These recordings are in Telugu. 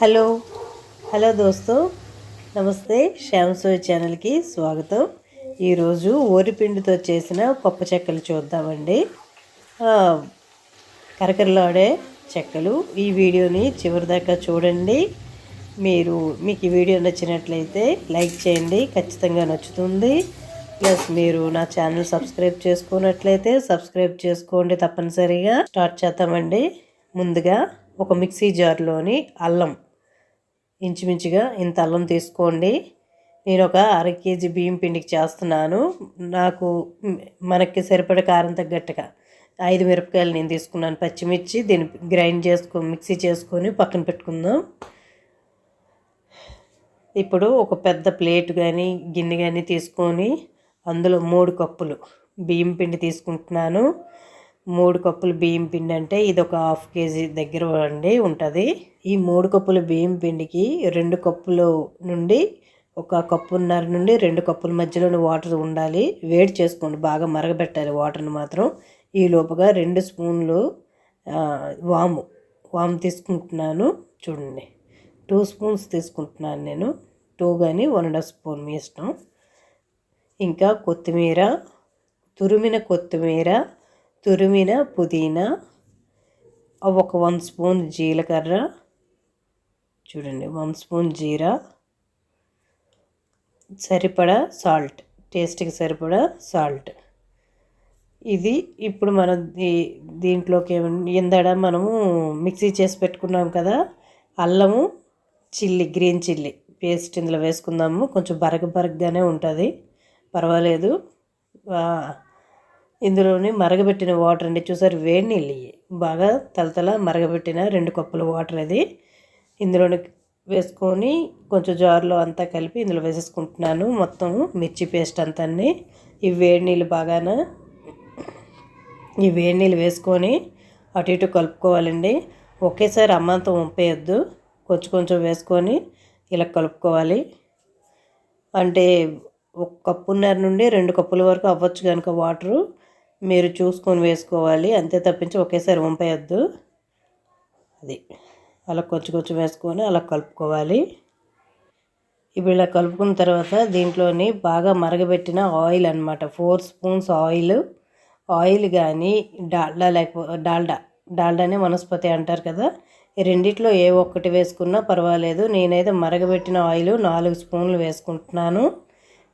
హలో. హలో దోస్తో. నమస్తే. శ్యామ్ సోయ్ ఛానల్కి స్వాగతం. ఈరోజు ఓరిపిండితో చేసిన పప్పు చెక్కలు చూద్దామండి. కరకరలాడే చెక్కలు. ఈ వీడియోని చివరి దాకా చూడండి. మీరు మీకు ఈ వీడియో నచ్చినట్లయితే లైక్ చేయండి. ఖచ్చితంగా నచ్చుతుంది. ప్లస్ మీరు నా ఛానల్ సబ్స్క్రైబ్ చేసుకున్నట్లయితే సబ్స్క్రైబ్ చేసుకోండి తప్పనిసరిగా. స్టార్ట్ చేద్దామండి. ముందుగా ఒక మిక్సీ జార్లోని అల్లం ఇంచుమించుగా ఇంత అల్లం తీసుకోండి. నేను ఒక అర కేజీ బియ్యం పిండికి చేస్తున్నాను. నాకు మనకి సరిపడే కారం తగ్గట్టుగా ఐదు మిరపకాయలు నేను తీసుకున్నాను. పచ్చిమిర్చి దీన్ని గ్రైండ్ చేసుకో మిక్సీ చేసుకొని పక్కన పెట్టుకుందాం. ఇప్పుడు ఒక పెద్ద ప్లేట్ కానీ గిన్నె కానీ తీసుకొని అందులో మూడు కప్పులు బియ్యం పిండి తీసుకుంటున్నాను. మూడు కప్పులు బియ్యం పిండి అంటే ఇది ఒక హాఫ్ కేజీ దగ్గర అండి ఉంటుంది. ఈ మూడు కప్పుల బియ్యం పిండికి రెండు కప్పులు నుండి ఒక కప్పున్నర నుండి రెండు కప్పుల మధ్యలోని వాటర్ ఉండాలి. వేడి చేసుకోండి బాగా మరగబెట్టాలి వాటర్ని మాత్రం. ఈ లోపుగా రెండు స్పూన్లు వాము. వాము తీసుకుంటున్నాను చూడండి. టూ స్పూన్స్ తీసుకుంటున్నాను నేను. టూ కానీ వన్ అండ్ హాఫ్ స్పూన్ మీ ఇష్టం. ఇంకా కొత్తిమీర తురిమిన కొత్తిమీర తురిమిన పుదీనా ఒక వన్ స్పూన్ జీలకర్ర చూడండి వన్ స్పూన్ జీరా సరిపడా సాల్ట్ టేస్ట్కి సరిపడా సాల్ట్. ఇది ఇప్పుడు మనం దీ- దీంట్లోకి ఇందడ మనము మిక్సీ చేసి పెట్టుకున్నాం కదా అల్లము చిల్లి గ్రీన్ చిల్లీ పేస్ట్ ఇందులో వేసుకుందాము. కొంచెం బరగ బరగ్గానే ఉంటుంది. పర్వాలేదు. ఇందులోని మరగబెట్టిన వాటర్ అండి. చూసారు వేడి నీళ్ళు బాగా తలతల మరగబెట్టిన రెండు కప్పుల వాటర్ అది. ఇందులోని వేసుకొని కొంచెం జార్లో అంతా కలిపి ఇందులో వేసేసుకుంటున్నాను. మొత్తం మిర్చి పేస్ట్ అంతా ఈ వేడి నీళ్ళు బాగాన ఈ వేడి నీళ్ళు వేసుకొని అటు ఇటు కలుపుకోవాలండి. ఒకేసారి అమ్మంతం వంపేయద్దు. కొంచెం కొంచెం వేసుకొని ఇలా కలుపుకోవాలి. అంటే ఒక కప్పున్నర నుండి రెండు కప్పుల వరకు అవ్వచ్చు కనుక వాటరు. మీరు చూసుకొని వేసుకోవాలి. అంతే తప్పించి ఒకేసారి వంపేయద్దు. అది అలా కొంచెం కొంచెం వేసుకొని అలా కలుపుకోవాలి. ఇప్పుడు ఇలా కలుపుకున్న తర్వాత దీంట్లోని బాగా మరగబెట్టిన ఆయిల్ అన్నమాట. Four spoons oil. ఆయిల్ కానీ డాల్డా లేకపోతే డాల్డా. డాల్డానే వనస్పతి అంటారు కదా. రెండిట్లో ఏ ఒక్కటి వేసుకున్నా పర్వాలేదు. నేనైతే మరగబెట్టిన ఆయిల్ నాలుగు స్పూన్లు వేసుకుంటున్నాను.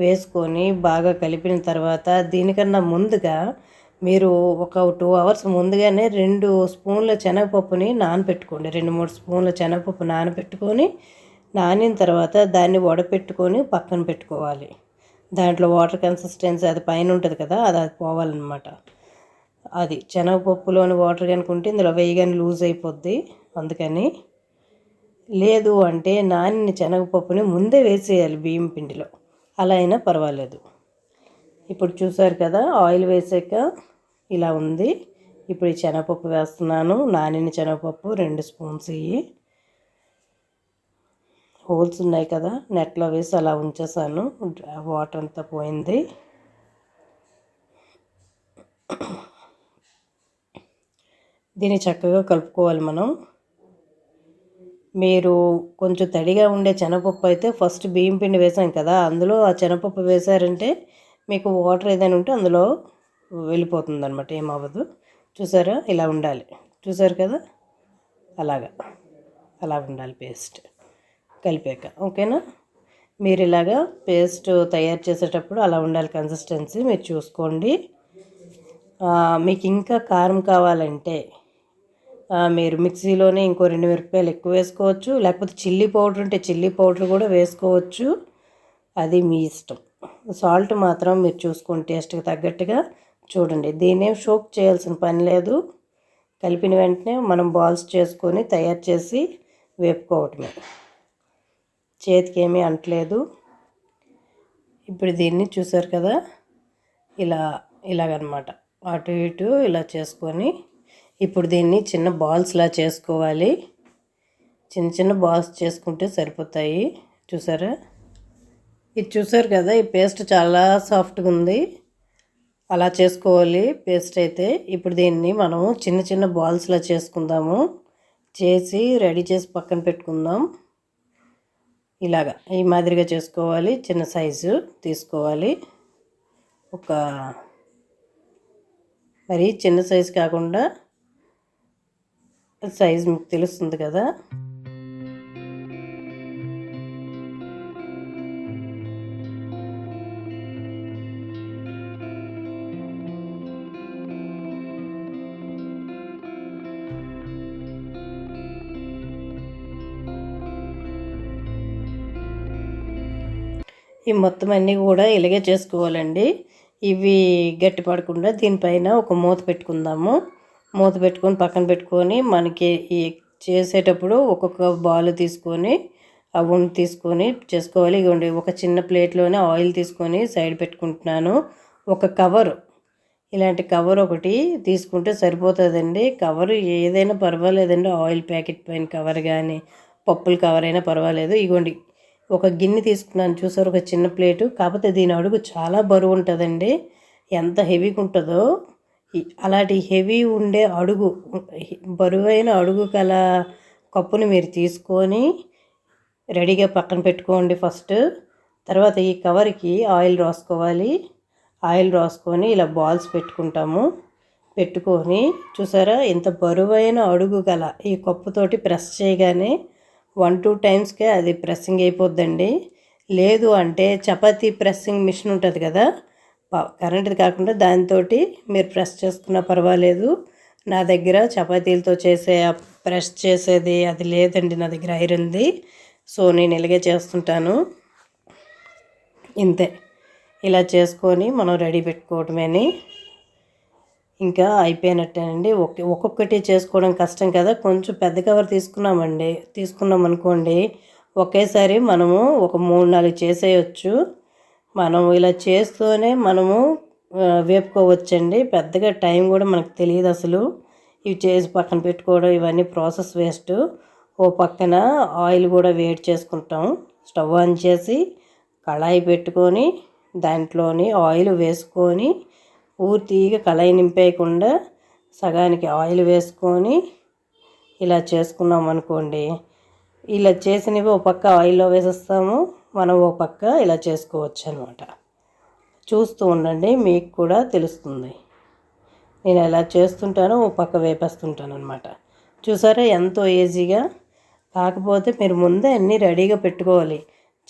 వేసుకొని బాగా కలిపిన తర్వాత దీనికన్నా ముందుగా మీరు ఒక టూ అవర్స్ ముందుగానే రెండు స్పూన్ల శనగపప్పుని నానబెట్టుకోండి రెండు మూడు స్పూన్ల శనగపప్పు నానబెట్టుకొని నానిన తర్వాత దాన్ని వడపెట్టుకొని పక్కన పెట్టుకోవాలి. దాంట్లో వాటర్ కన్సిస్టెన్సీ అది పైన ఉంటుంది కదా అది అది పోవాలన్నమాట. అది శనగపప్పులోని వాటర్ కనుకుంటే ఇందులో వేయగానే లూజ్ అయిపోద్ది అందుకని. లేదు అంటే నానిన శనగపప్పుని ముందే వేసేయాలి బియ్యం పిండిలో. అలా అయినా పర్వాలేదు. ఇప్పుడు చూసారు కదా ఆయిల్ వేసాక ఇలా ఉంది. ఇప్పుడు ఈ శనగపప్పు వేస్తున్నాను. నానిన శనగపప్పు రెండు స్పూన్స్ ఇవి హోల్స్ ఉన్నాయి కదా నెట్లో వేసి అలా ఉంచేసాను. వాటర్ అంతా పోయింది. దీన్ని చక్కగా కలుపుకోవాలి మనం. మీరు కొంచెం తడిగా ఉండే శనగపప్పు అయితే ఫస్ట్ బియ్యం పిండి వేసాం కదా అందులో ఆ శనగపప్పు వేసారంటే మీకు వాటర్ ఏదైనా ఉంటే అందులో వెళ్ళిపోతుంది అనమాట ఏమవ్వదు చూసారా? ఇలా ఉండాలి. చూసారు కదా? అలాగా. అలా ఉండాలి పేస్ట్ కలిపాక. ఓకేనా? మీరు ఇలాగా పేస్ట్ తయారు చేసేటప్పుడు అలా ఉండాలి కన్సిస్టెన్సీ మీరు చూసుకోండి. మీకు ఇంకా కారం కావాలంటే మీరు మిక్సీలోనే ఇంకో రెండు మిరపకాయలు ఎక్కువ వేసుకోవచ్చు. లేకపోతే చిల్లీ పౌడర్ ఉంటే చిల్లీ పౌడర్ కూడా వేసుకోవచ్చు. అది మీ ఇష్టం. సాల్ట్ మాత్రం మీరు చూసుకోండి టేస్ట్కి తగ్గట్టుగా చూడండి. దీన్నేం షోక్ చేయాల్సిన పని లేదు. కలిపిన వెంటనే మనం బాల్స్ చేసుకొని తయారు చేసి వేపుకోవటమే. చేతికి ఏమీ అంటలేదు. ఇప్పుడు దీన్ని చూసారు కదా? ఇలా ఇలాగనమాట. అటు ఇటు ఇలా చేసుకొని ఇప్పుడు దీన్ని చిన్న బాల్స్లా చేసుకోవాలి. చిన్న చిన్న బాల్స్ చేసుకుంటే సరిపోతాయి. చూసారా? ఇది చూసారు కదా ఈ పేస్ట్ చాలా సాఫ్ట్గా ఉంది. అలా చేసుకోవాలి పేస్ట్ అయితే. ఇప్పుడు దీన్ని మనము చిన్న చిన్న బాల్స్లా చేసుకుందాము. చేసి రెడీ చేసి పక్కన పెట్టుకుందాం. ఇలాగా ఈ మాదిరిగా చేసుకోవాలి. చిన్న సైజు తీసుకోవాలి. ఒక మరి చిన్న సైజు కాకుండా సైజ్ మీకు తెలుస్తుంది కదా. ఈ మొత్తం అన్నీ కూడా ఇలాగే చేసుకోవాలండి. ఇవి గట్టి పడకుండా దీనిపైన ఒక మూత పెట్టుకుందాము. మూత పెట్టుకొని పక్కన పెట్టుకొని మనకి ఈ చేసేటప్పుడు ఒక్కొక్క బాల్ తీసుకొని ఆ ఉండి తీసుకొని చేసుకోవాలి. ఇవ్వండి ఒక చిన్న ప్లేట్లోనే ఆయిల్ తీసుకొని సైడ్ పెట్టుకుంటున్నాను. ఒక కవర్ ఇలాంటి కవర్ ఒకటి తీసుకుంటే సరిపోతుందండి. కవర్ ఏదైనా పర్వాలేదండి. ఆయిల్ ప్యాకెట్ పైన కవర్ కానీ పప్పుల కవర్ అయినా పర్వాలేదు. ఇగోండి ఒక గిన్నె తీసుకున్నాను. చూసారు ఒక చిన్న ప్లేటు. కాకపోతే దీని అడుగు చాలా బరువు ఉంటుందండి. ఎంత హెవీగా ఉంటుందో అలాంటి హెవీ ఉండే అడుగు బరువైన అడుగు గల కప్పుని మీరు తీసుకొని రెడీగా పక్కన పెట్టుకోండి ఫస్ట్. తర్వాత ఈ కవర్కి ఆయిల్ రాసుకోవాలి. ఆయిల్ రాసుకొని ఇలా బాల్స్ పెట్టుకుంటాము. పెట్టుకొని చూసారా ఇంత బరువైన అడుగు గల ఈ కప్పుతోటి ప్రెస్ చేయగానే వన్ టూ టైమ్స్కే అది ప్రెస్సింగ్ అయిపోద్దండి. లేదు అంటే చపాతీ ప్రెస్సింగ్ మిషన్ ఉంటుంది కదా కరెంట్ది కాకుండా దాంతో మీరు ప్రెస్ చేసుకున్నా పర్వాలేదు. నా దగ్గర చపాతీలతో చేసే ప్రెస్ చేసేది అది లేదండి నా దగ్గర ఐరన్ది. సో నేను ఇలాగే చేస్తుంటాను. ఇంతే. ఇలా చేసుకొని మనం రెడీ పెట్టుకోవటమేని ఇంకా అయిపోయినట్టేనండి. ఒక్కొక్కటి చేసుకోవడం కష్టం కదా. కొంచెం పెద్ద కవర్ తీసుకున్నామండి తీసుకున్నాం అనుకోండి ఒకేసారి మనము ఒక మూడు నాలుగు చేసేయచ్చు. మనం ఇలా చేస్తూనే మనము వేపుకోవచ్చండి. పెద్దగా టైం కూడా మనకు తెలియదు అసలు. ఇవి చేసి పక్కన పెట్టుకోవడం ఇవన్నీ ప్రాసెస్ వేస్ట్. ఓ పక్కన ఆయిల్ కూడా వేడి చేసుకుంటాం. స్టవ్ ఆన్ చేసి కళాయి పెట్టుకొని దాంట్లోని ఆయిల్ వేసుకొని పూర్తిగా కళాయి నింపేయకుండా సగానికి ఆయిల్ వేసుకొని ఇలా చేసుకున్నాం అనుకోండి ఇలా చేసినవి ఒక పక్క ఆయిల్లో వేసేస్తాము. మనం ఒక పక్క ఇలా చేసుకోవచ్చు అనమాట చూస్తూ ఉండండి మీకు కూడా తెలుస్తుంది. నేను ఎలా చేస్తుంటానో ఓ పక్క వేపేస్తుంటాను అనమాట చూసారా ఎంతో ఈజీగా? కాకపోతే మీరు ముందే అన్నీ రెడీగా పెట్టుకోవాలి.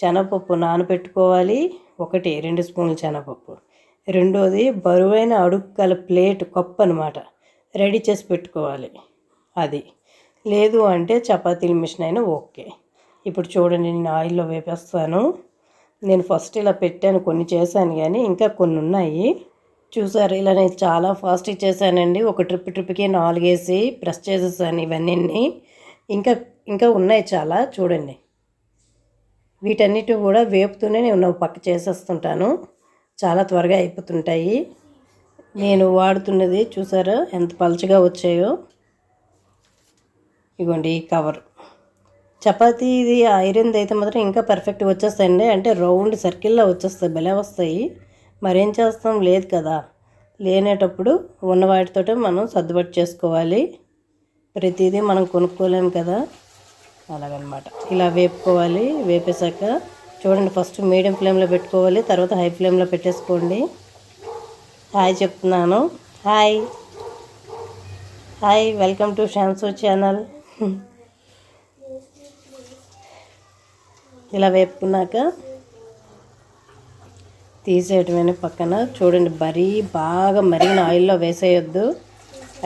శనగపప్పు నానబెట్టుకోవాలి ఒకటి రెండు స్పూన్లు శనగపప్పు రెండోది బరువైన అడుక్కల ప్లేట్ కప్పు అనమాట రెడీ చేసి పెట్టుకోవాలి. అది. లేదు అంటే చపాతీల మిషన్ అయినా ఓకే. ఇప్పుడు చూడండి నేను ఆయిల్లో వేపేస్తాను. నేను ఫస్ట్ ఇలా పెట్టాను కొన్ని చేశాను కానీ ఇంకా కొన్ని ఉన్నాయి. చూసారు ఇలా నేను చాలా ఫాస్ట్గా చేశానండి ఒక ట్రిప్ ట్రిప్కి నాలుగేసి ప్రెస్ చేసేసాను ఇవన్నీ ఇంకా ఇంకా ఉన్నాయి చాలా చూడండి. వీటన్నిటి కూడా వేపుతూనే నేను పక్క చేసేస్తుంటాను. చాలా త్వరగా అయిపోతుంటాయి. నేను వాడుతున్నది చూసారా ఎంత పలచగా వచ్చాయో. ఇగోండి ఈ కవర్ చపాతీ ఇది ఐరన్ది అయితే మాత్రం ఇంకా పర్ఫెక్ట్గా వచ్చేస్తాయండి. అంటే రౌండ్ సర్కిల్లో వచ్చేస్తాయి భలే వస్తాయి. మరేం చేస్తాం? లేదు కదా. లేనేటప్పుడు ఉన్న వాటితో మనం సర్దుబాటు చేసుకోవాలి. ప్రతిదీ మనం కొనుక్కోలేము కదా. అలాగనమాట. ఇలా వేపుకోవాలి. వేపేశాక చూడండి ఫస్ట్ మీడియం ఫ్లేమ్లో పెట్టుకోవాలి. తర్వాత హై ఫ్లేమ్లో పెట్టేసుకోండి. హాయ్ చెప్తున్నాను. హాయ్. హాయ్ వెల్కమ్ టు షాన్సో ఛానల్ ఇలా వేపుకున్నాక తీసేయటమైన పక్కన. చూడండి మరీ బాగా మరిగిన ఆయిల్లో వేసేయొద్దు.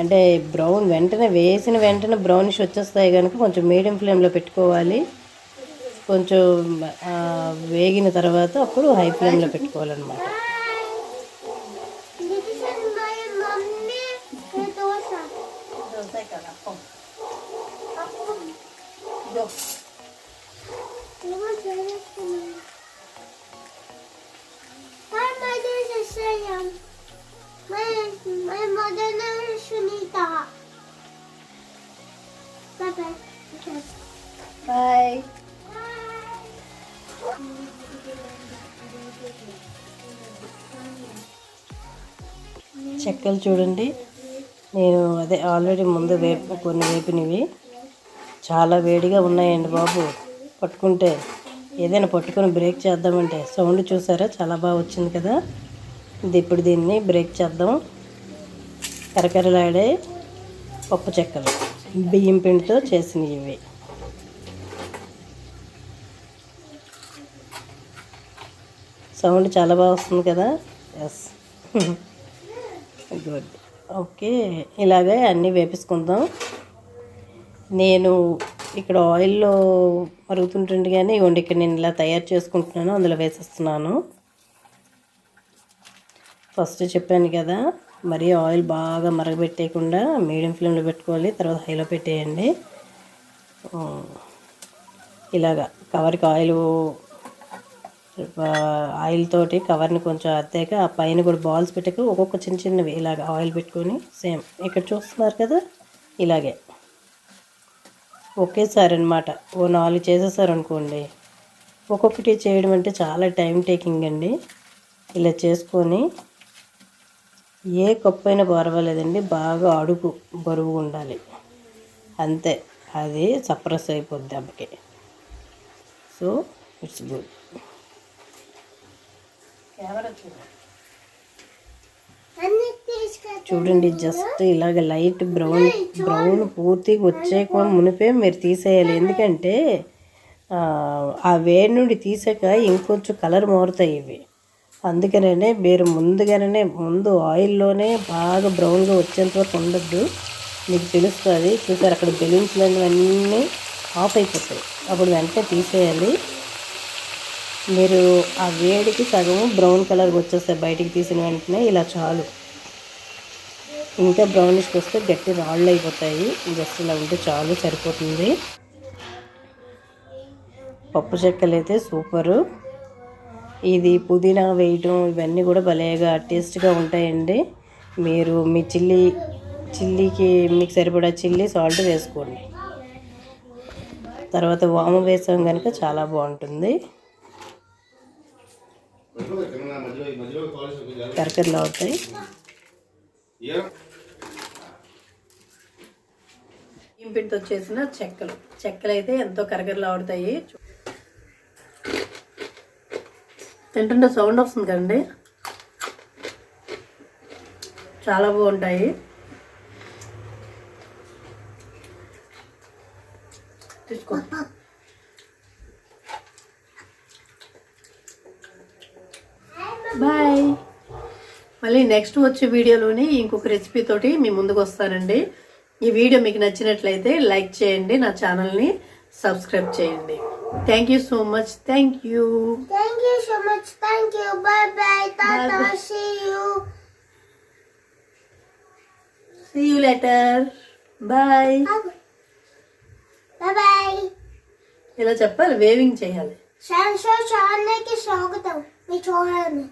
అంటే బ్రౌన్ వెంటనే వేసిన వెంటనే బ్రౌనిష్ వచ్చేస్తాయి కనుక కొంచెం మీడియం ఫ్లేమ్లో పెట్టుకోవాలి. కొంచెం వేగిన తర్వాత అప్పుడు హై ఫ్లేమ్లో పెట్టుకోవాలన్నమాట. బాయ్ చెక్కలు చూడండి. నేను అదే ఆల్రెడీ ముందు వేపు కొన్ని వేపినవి. చాలా వేడిగా ఉన్నాయండి బాబు. పట్టుకుంటే ఏదైనా పట్టుకొని బ్రేక్ చేద్దామంటే. సౌండ్ చూసారా? చాలా బాగా వచ్చింది కదా. ఇది ఇప్పుడు దీన్ని బ్రేక్ చేద్దాం. కరకరలాడే పప్పు చెక్కలు. బియ్యం పిండితో చేసినవి. ఇవి సౌండ్ చాలా బాగా వస్తుంది కదా? ఎస్ గుడ్ ఓకే ఇలాగే అన్నీ వేపించుకుందాం నేను ఇక్కడ ఆయిల్లో మరుగుతుంటుంది కానీ ఇవ్వండి ఇక్కడ నేను ఇలా తయారు చేసుకుంటున్నాను అందులో వేసేస్తున్నాను. ఫస్ట్ చెప్పాను కదా మరి ఆయిల్ బాగా మరగబెట్టేయకుండా మీడియం ఫ్లేమ్లో పెట్టుకోవాలి తర్వాత హైలో పెట్టేయండి. ఇలాగా కవర్కి ఆయిల్ ఆయిల్ తోటి కవర్ని కొంచెం అద్దాక ఆ పైన కూడా బాల్స్ పెట్టక ఒక్కొక్క చిన్న చిన్నవి ఇలాగ ఆయిల్ పెట్టుకొని సేమ్ ఇక్కడ చూస్తున్నారు కదా ఇలాగే. ఒకేసారి అనమాట ఓ నాలుగు చేసేసారు అనుకోండి ఒక్కొక్కటి చేయడం అంటే చాలా టైం టేకింగ్ అండి. ఇలా చేసుకొని ఏ కప్పు అయినా పర్వాలేదండి బాగా అడుగు బరువు ఉండాలి. అంతే. అది సప్రెస్ అయిపోద్ది దెబ్బకి సో ఇట్స్ గుడ్ కెమెరా చూడండి జస్ట్ ఇలాగ లైట్ బ్రౌన్ బ్రౌన్ పూర్తిగా వచ్చే మునిపే మీరు తీసేయాలి. ఎందుకంటే ఆ, ఆ వేడి నుండి తీసాక ఇంకొంచెం కలర్ మారుతాయి ఇవి. అందుకనే మీరు ముందుగానే ముందు ఆయిల్లోనే బాగా బ్రౌన్గా వచ్చేంత వరకు ఉండద్దు. మీకు తెలుస్తుంది. చూసారు అక్కడ బెలూన్స్ అన్నీ ఆఫ్ అయిపోతాయి. అప్పుడు వెంటనే తీసేయాలి. మీరు ఆ వేడికి సగం బ్రౌన్ కలర్ వచ్చేస్తాయి. బయటికి తీసిన వెంటనే ఇలా చాలు. ఇంకా బ్రౌనిష్కి వస్తే గట్టి రాళ్ళు అయిపోతాయి. జస్ట్ ఇలా ఉంటే చాలు సరిపోతుంది. పప్పు చెక్కలు అయితే సూపరు ఇది పుదీనా వేయటం ఇవన్నీ కూడా భలేగా టేస్ట్గా ఉంటాయండి. మీరు మీ చిల్లీ చిల్లీకి మీకు సరిపడా చిల్లీ సాల్ట్ వేసుకోండి. తర్వాత వాము వేసాం కనుక చాలా బాగుంటుంది. కరకరలు అవుతాయి బియ్యం చేసిన చెక్కలు. చెక్కలు అయితే ఎంతో కరకరలాడుతాయి తింటుంటే సౌండ్ వస్తుంది కదండి. చాలా బాగుంటాయి. తీసుకో. బాయ్ మళ్ళీ నెక్స్ట్ వచ్చే వీడియోలోని ఇంకొక రెసిపీ తోటి మీ ముందుకు వస్తానండి. ఈ వీడియో మీకు నచ్చినట్లయితే లైక్ చేయండి నా ఛానల్ని సబ్స్క్రైబ్ చేయండి. Thank you so much thank you so much. Thank you. Bye bye. Tata. Bye-bye. See you. See you later bye Bye bye. ఇలా చెప్పాలి వేవింగ్ చేయాలి శాంసో ఛానల్కి స్వాగతం మీ చూడండి